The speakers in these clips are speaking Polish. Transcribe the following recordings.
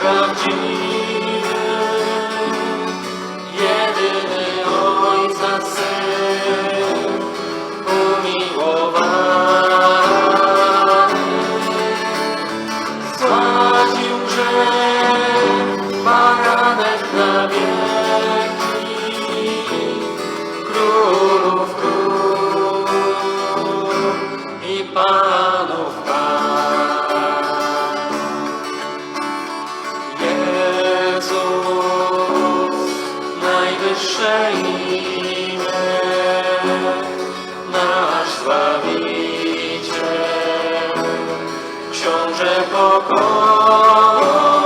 from Jesus. Imię, nasz Zbawiciel, Książę pokoju,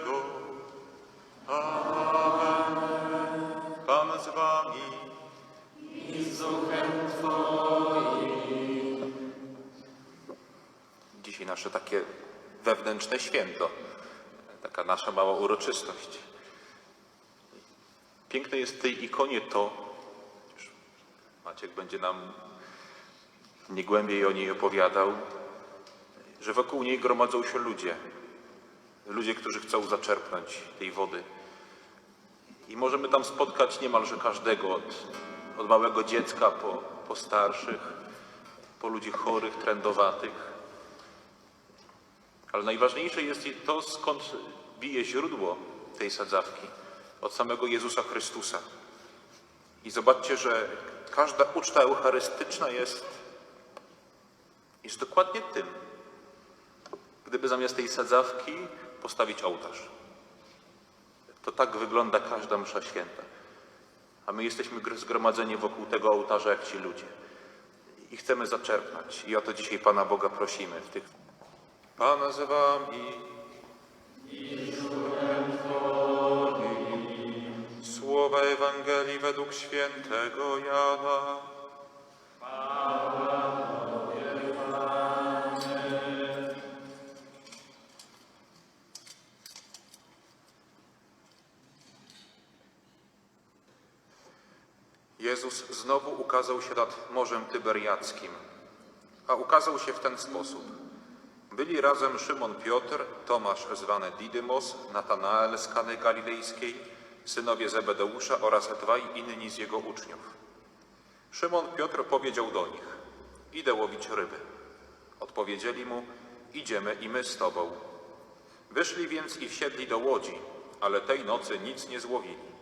Świętego. Amen. Pan z wami. Dzisiaj nasze takie wewnętrzne święto, taka nasza mała uroczystość. Piękne jest w tej ikonie to, Maciek będzie nam nie głębiej o niej opowiadał, że wokół niej gromadzą się ludzie. Ludzie, którzy chcą zaczerpnąć tej wody. I możemy tam spotkać niemalże każdego, od, od małego dziecka po, po starszych, po ludzi chorych, trędowatych. Ale najważniejsze jest to, skąd bije źródło tej sadzawki. Od samego Jezusa Chrystusa. I zobaczcie, że każda uczta eucharystyczna jest, jest dokładnie tym. Gdyby zamiast tej sadzawki postawić ołtarz. To tak wygląda każda msza święta. A my jesteśmy gr- zgromadzeni wokół tego ołtarza jak ci ludzie. I chcemy zaczerpnąć. I o to dzisiaj Pana Boga prosimy w tych Pan z wami. Słowa Ewangelii według świętego Jana. Jezus znowu ukazał się nad Morzem Tyberiackim, a ukazał się w ten sposób. Byli razem Szymon Piotr, Tomasz zwany Didymos, Natanael z Kany Galilejskiej, synowie Zebedeusza oraz dwaj inni z jego uczniów. Szymon Piotr powiedział do nich, idę łowić ryby. Odpowiedzieli mu, idziemy i my z tobą. Wyszli więc i wsiedli do łodzi, ale tej nocy nic nie złowili.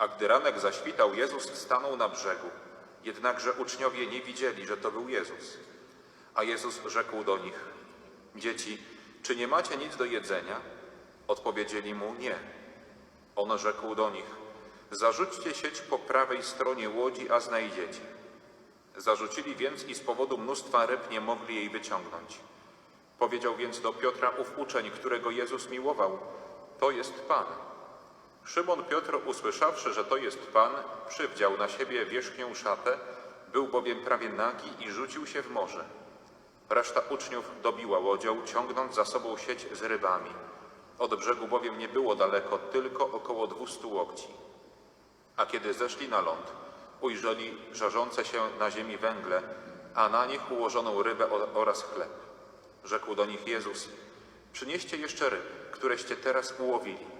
A gdy ranek zaświtał, Jezus stanął na brzegu. Jednakże uczniowie nie widzieli, że to był Jezus. A Jezus rzekł do nich: Dzieci, czy nie macie nic do jedzenia? Odpowiedzieli mu: Nie. On rzekł do nich: Zarzućcie sieć po prawej stronie łodzi, a znajdziecie. Zarzucili więc i z powodu mnóstwa ryb nie mogli jej wyciągnąć. Powiedział więc do Piotra ów uczeń, którego Jezus miłował: To jest Pan. Szymon Piotr, usłyszawszy, że to jest Pan, przywdział na siebie wierzchnią szatę, był bowiem prawie nagi i rzucił się w morze. Reszta uczniów dobiła łodzią, ciągnąc za sobą sieć z rybami. Od brzegu bowiem nie było daleko, tylko około dwustu łokci. A kiedy zeszli na ląd, ujrzeli żarzące się na ziemi węgle, a na nich ułożoną rybę oraz chleb. Rzekł do nich Jezus, przynieście jeszcze ryb, któreście teraz ułowili.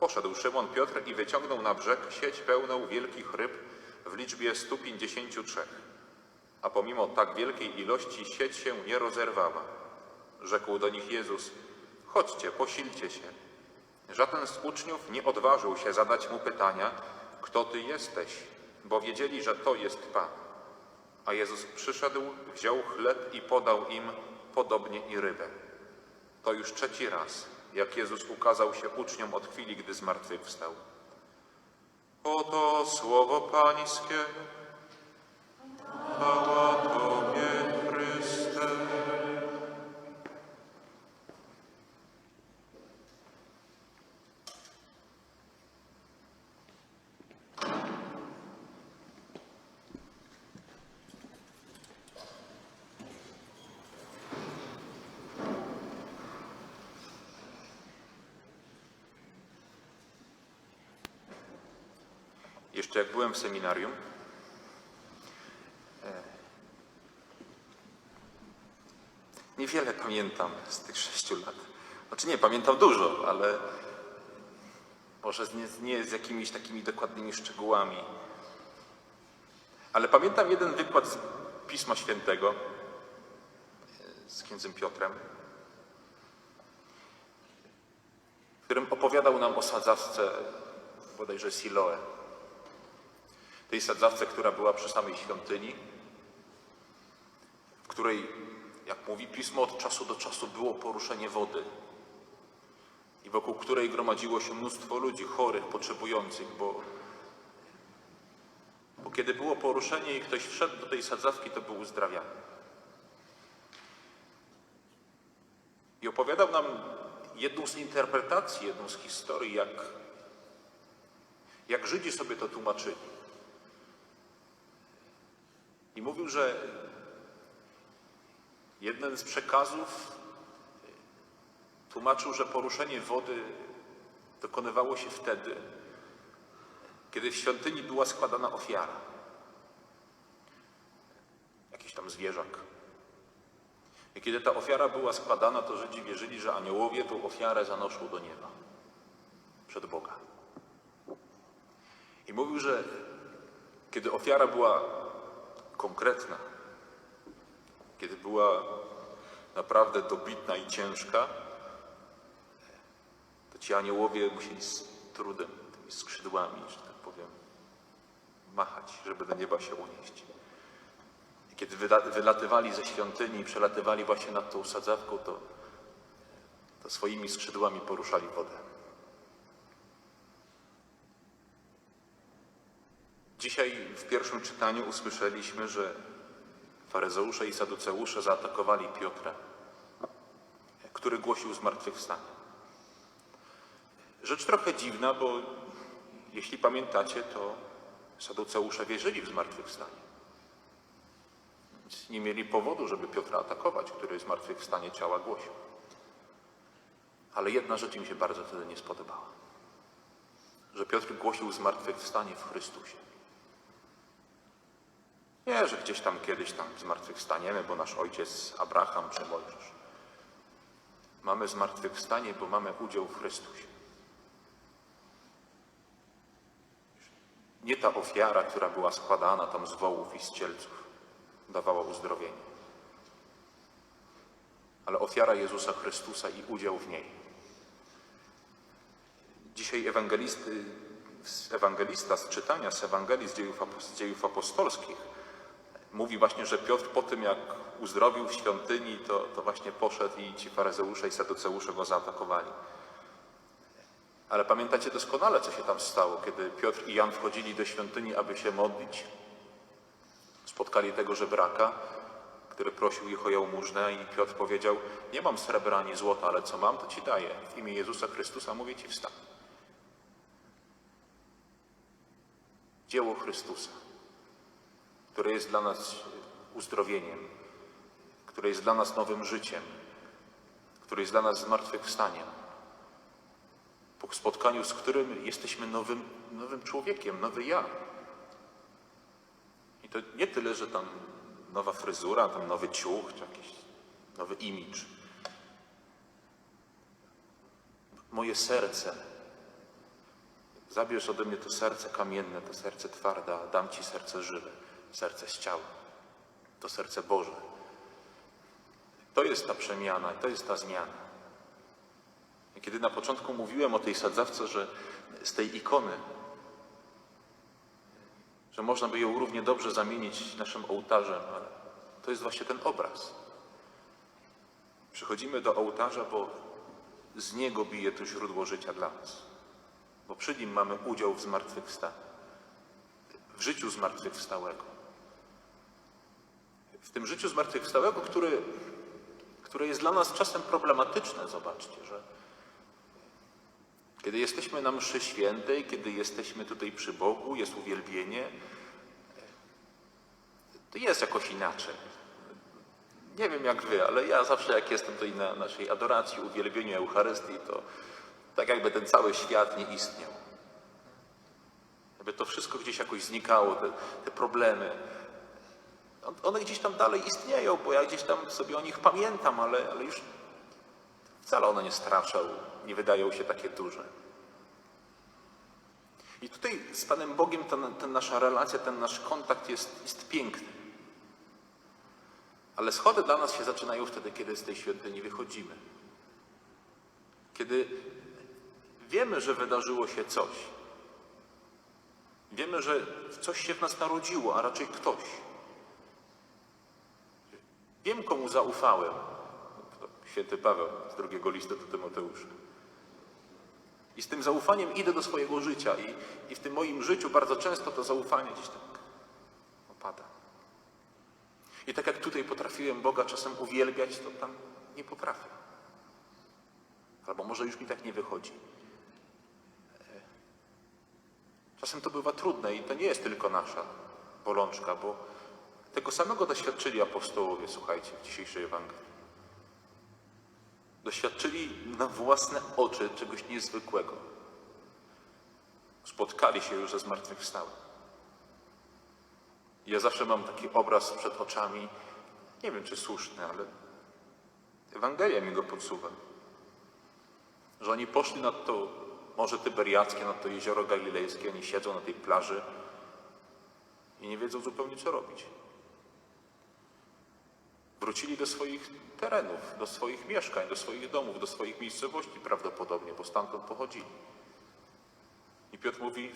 Poszedł Szymon Piotr i wyciągnął na brzeg sieć pełną wielkich ryb w liczbie 153. A pomimo tak wielkiej ilości sieć się nie rozerwała. Rzekł do nich Jezus, chodźcie, posilcie się. Żaden z uczniów nie odważył się zadać mu pytania, kto ty jesteś, bo wiedzieli, że to jest Pan. A Jezus przyszedł, wziął chleb i podał im, podobnie i rybę. To już trzeci raz, jak Jezus ukazał się uczniom od chwili, gdy zmartwychwstał. Oto słowo Pańskie. Chwała jak byłem w seminarium, e, niewiele pamiętam z tych sześciu lat. Znaczy nie, pamiętam dużo, ale może nie, nie z jakimiś takimi dokładnymi szczegółami. Ale pamiętam jeden wykład z Pisma Świętego e, z księdzem Piotrem, w którym opowiadał nam o sadzawce bodajże Siloe tej sadzawce, która była przy samej świątyni, w której, jak mówi pismo, od czasu do czasu było poruszenie wody i wokół której gromadziło się mnóstwo ludzi chorych, potrzebujących, bo, bo kiedy było poruszenie i ktoś wszedł do tej sadzawki, to był uzdrawiany. I opowiadał nam jedną z interpretacji, jedną z historii, jak, jak Żydzi sobie to tłumaczyli. I mówił, że jeden z przekazów tłumaczył, że poruszenie wody dokonywało się wtedy, kiedy w świątyni była składana ofiara. Jakiś tam zwierzak. I kiedy ta ofiara była składana, to Żydzi wierzyli, że aniołowie tą ofiarę zanoszą do nieba. Przed Boga. I mówił, że kiedy ofiara była konkretna, kiedy była naprawdę dobitna i ciężka, to ci aniołowie musieli z trudem, tymi skrzydłami, że tak powiem, machać, żeby do nieba się unieść. I kiedy wyla- wylatywali ze świątyni i przelatywali właśnie nad tą sadzawką, to, to swoimi skrzydłami poruszali wodę. Dzisiaj w pierwszym czytaniu usłyszeliśmy, że faryzeusze i saduceusze zaatakowali Piotra, który głosił zmartwychwstanie. Rzecz trochę dziwna, bo jeśli pamiętacie, to saduceusze wierzyli w zmartwychwstanie. Więc nie mieli powodu, żeby Piotra atakować, który zmartwychwstanie ciała głosił. Ale jedna rzecz im się bardzo wtedy nie spodobała. Że Piotr głosił zmartwychwstanie w Chrystusie. Nie, że gdzieś tam kiedyś tam zmartwychwstaniemy, bo nasz ojciec Abraham czy Mojżesz. Mamy zmartwychwstanie, bo mamy udział w Chrystusie. Nie ta ofiara, która była składana tam z wołów i z cielców, dawała uzdrowienie, ale ofiara Jezusa Chrystusa i udział w niej. Dzisiaj ewangelisty, ewangelista z czytania z Ewangelii z dziejów, z dziejów apostolskich mówi właśnie, że Piotr po tym, jak uzdrowił w świątyni, to, to właśnie poszedł i ci faryzeusze i saduceusze go zaatakowali. Ale pamiętacie doskonale, co się tam stało, kiedy Piotr i Jan wchodzili do świątyni, aby się modlić. Spotkali tego żebraka, który prosił ich o jałmużnę i Piotr powiedział, nie mam srebra ani złota, ale co mam, to ci daję. W imię Jezusa Chrystusa mówię ci wstań. Dzieło Chrystusa, które jest dla nas uzdrowieniem, które jest dla nas nowym życiem, które jest dla nas zmartwychwstaniem, po spotkaniu z którym jesteśmy nowym, nowym człowiekiem, nowy ja. I to nie tyle, że tam nowa fryzura, tam nowy ciuch, czy jakiś nowy imidż. Moje serce. Zabierz ode mnie to serce kamienne, to serce twarde, a dam Ci serce żywe, serce z ciała. To serce Boże. To jest ta przemiana, to jest ta zmiana. Kiedy na początku mówiłem o tej sadzawce, że z tej ikony, że można by ją równie dobrze zamienić naszym ołtarzem, ale to jest właśnie ten obraz. Przychodzimy do ołtarza, bo z niego bije to źródło życia dla nas. Bo przy nim mamy udział w zmartwychwstaniu, w życiu zmartwychwstałego. W tym życiu zmartwychwstałego, który, które jest dla nas czasem problematyczne, zobaczcie, że kiedy jesteśmy na mszy świętej, kiedy jesteśmy tutaj przy Bogu, jest uwielbienie, to jest jakoś inaczej. Nie wiem jak wy, ale ja zawsze jak jestem tutaj na naszej adoracji, uwielbieniu Eucharystii, to tak jakby ten cały świat nie istniał. Jakby to wszystko gdzieś jakoś znikało, te, te problemy. On- One gdzieś tam dalej istnieją, bo ja gdzieś tam sobie o nich pamiętam, ale, ale już wcale one nie straszą, nie wydają się takie duże. I tutaj z Panem Bogiem ta nasza relacja, ten nasz kontakt jest, jest piękny. Ale schody dla nas się zaczynają wtedy, kiedy z tej świątyni wychodzimy. Kiedy wiemy, że wydarzyło się coś. Wiemy, że coś się w nas narodziło, a raczej ktoś. Wiem, komu zaufałem. Święty Paweł z drugiego listu do Tymoteusza. I z tym zaufaniem idę do swojego życia i, i w tym moim życiu bardzo często to zaufanie gdzieś tak opada. I tak jak tutaj potrafiłem Boga czasem uwielbiać, to tam nie potrafię. Albo może już mi tak nie wychodzi. E, Czasem to bywa trudne i to nie jest tylko nasza bolączka, bo tego samego doświadczyli apostołowie, słuchajcie, w dzisiejszej Ewangelii. Doświadczyli na własne oczy czegoś niezwykłego. Spotkali się już ze zmartwychwstałym. Ja zawsze mam taki obraz przed oczami, nie wiem czy słuszny, ale Ewangelia mi go podsuwa. Że oni poszli nad to Morze Tyberiackie, nad to jezioro galilejskie, oni siedzą na tej plaży i nie wiedzą zupełnie co robić. Wrócili do swoich terenów, do swoich mieszkań, do swoich domów, do swoich miejscowości prawdopodobnie, bo stamtąd pochodzili. I Piotr mówi,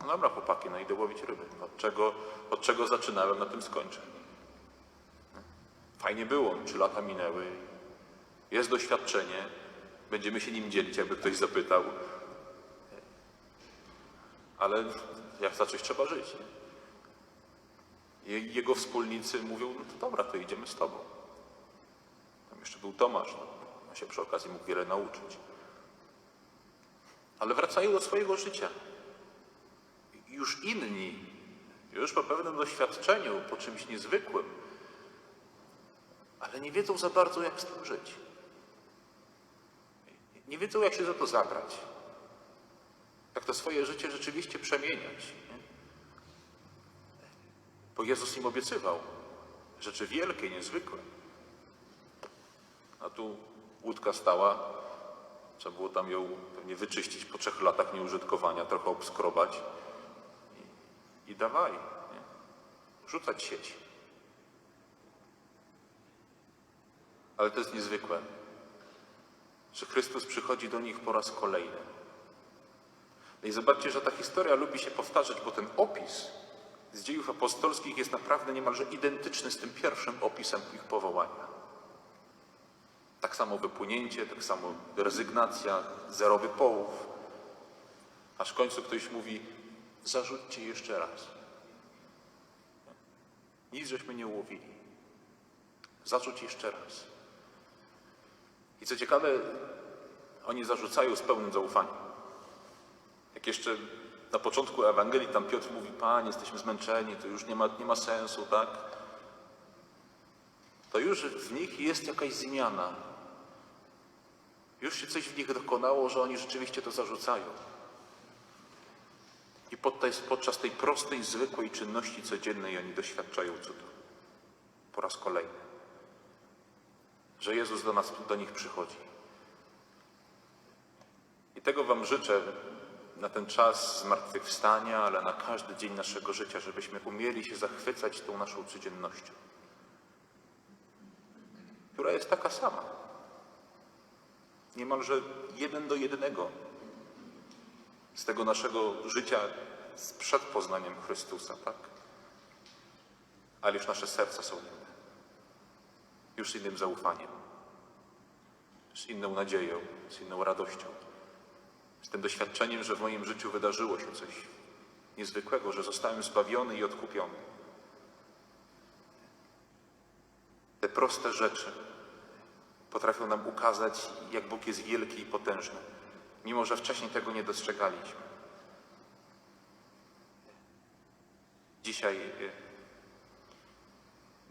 no dobra chłopaki, no idę łowić ryby. Od czego, od czego zaczynałem, na tym skończę. Fajnie było, trzy lata minęły. Jest doświadczenie, będziemy się nim dzielić, jakby ktoś zapytał. Ale jak zacząć trzeba żyć. Nie? Jego wspólnicy mówią, no to dobra, to idziemy z tobą. Tam jeszcze był Tomasz, no, on się przy okazji mógł wiele nauczyć. Ale wracają do swojego życia. Już inni, już po pewnym doświadczeniu, po czymś niezwykłym, ale nie wiedzą za bardzo, jak z tym żyć. Nie wiedzą, jak się za to zabrać. Jak to swoje życie rzeczywiście przemieniać. Bo Jezus im obiecywał rzeczy wielkie, niezwykłe. A tu łódka stała, trzeba było tam ją pewnie wyczyścić po trzech latach nieużytkowania, trochę obskrobać i, i dawaj, nie? rzucać sieć. Ale to jest niezwykłe, że Chrystus przychodzi do nich po raz kolejny. No i zobaczcie, że ta historia lubi się powtarzać, bo ten opis z dziejów apostolskich jest naprawdę niemalże identyczny z tym pierwszym opisem ich powołania. Tak samo wypłynięcie, tak samo rezygnacja, zerowy połów. Aż w końcu ktoś mówi, zarzućcie jeszcze raz. Nic żeśmy nie ułowili. Zarzuć jeszcze raz. I co ciekawe, oni zarzucają z pełnym zaufaniem. Jak jeszcze na początku Ewangelii tam Piotr mówi, Panie, jesteśmy zmęczeni, to już nie ma, nie ma sensu, tak? to już w nich jest jakaś zmiana. Już się coś w nich dokonało, że oni rzeczywiście to zarzucają. I podczas, tej prostej, zwykłej czynności codziennej oni doświadczają cudu. Po raz kolejny. Że Jezus do nas, do nich przychodzi. I tego Wam życzę na ten czas zmartwychwstania, ale na każdy dzień naszego życia, żebyśmy umieli się zachwycać tą naszą codziennością, która jest taka sama. Niemalże jeden do jednego z tego naszego życia przed poznaniem Chrystusa, tak? Ale już nasze serca są inne. Już z innym zaufaniem, z inną nadzieją, z inną radością z tym doświadczeniem, że w moim życiu wydarzyło się coś niezwykłego, że zostałem zbawiony i odkupiony. Te proste rzeczy potrafią nam ukazać, jak Bóg jest wielki i potężny, mimo że wcześniej tego nie dostrzegaliśmy. Dzisiaj, e,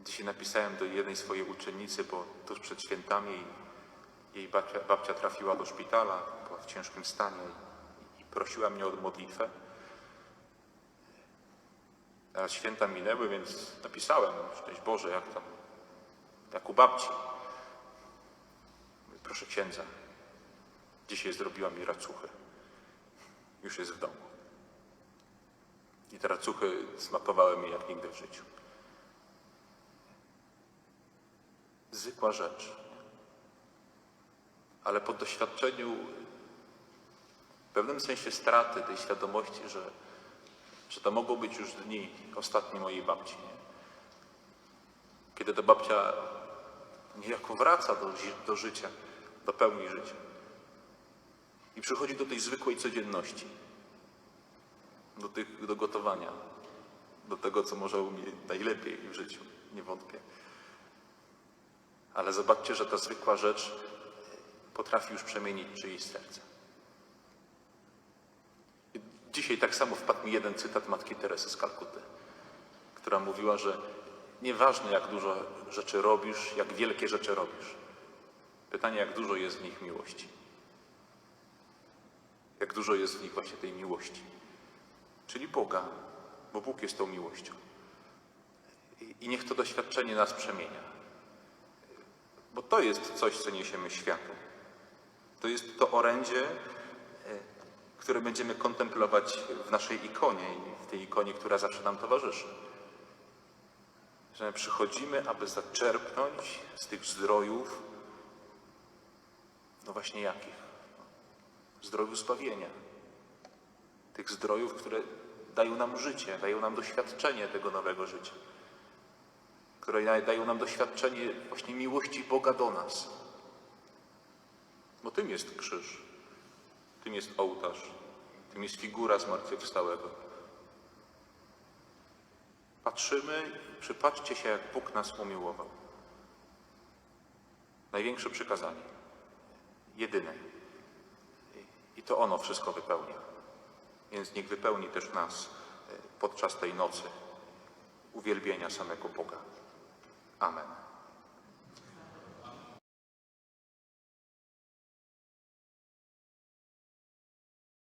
dzisiaj napisałem do jednej swojej uczennicy, bo tuż przed świętami jej babcia, babcia trafiła do szpitala, w ciężkim stanie i, prosiła mnie o modlitwę. Teraz święta minęły, więc napisałem, szczęść Boże, jak tam, jak u babci. Proszę księdza, dzisiaj zrobiła mi racuchę. Już jest w domu. I te racuchy smakowały mi jak nigdy w życiu. Zwykła rzecz ale po doświadczeniu, w pewnym sensie straty tej świadomości, że, że to mogą być już dni ostatnie mojej babci. Nie? Kiedy to babcia niejako wraca do, do życia, do pełni życia. I przychodzi do tej zwykłej codzienności, do, tych, do gotowania, do tego, co może umie najlepiej w życiu, nie wątpię. Ale zobaczcie, że ta zwykła rzecz potrafi już przemienić czyjeś serce. Dzisiaj tak samo wpadł mi jeden cytat matki Teresy z Kalkuty, która mówiła, że nieważne jak dużo rzeczy robisz, jak wielkie rzeczy robisz. Pytanie, jak dużo jest w nich miłości. Jak dużo jest w nich właśnie tej miłości. Czyli Boga, bo Bóg jest tą miłością. I, niech to doświadczenie nas przemienia. Bo to jest coś, co niesiemy światu. To jest to orędzie, które będziemy kontemplować w naszej ikonie i w tej ikonie, która zawsze nam towarzyszy. Że my przychodzimy, aby zaczerpnąć z tych zdrojów, no właśnie jakich? Zdrojów zbawienia. Tych zdrojów, które dają nam życie, dają nam doświadczenie tego nowego życia. Które dają nam doświadczenie właśnie miłości Boga do nas. Bo tym jest krzyż, tym jest ołtarz, tym jest figura zmartwychwstałego. Patrzymy, przypatrzcie się, jak Bóg nas umiłował. Największe przykazanie, jedyne. I- to ono wszystko wypełnia. Więc niech wypełni też nas e, podczas tej nocy uwielbienia samego Boga. Amen.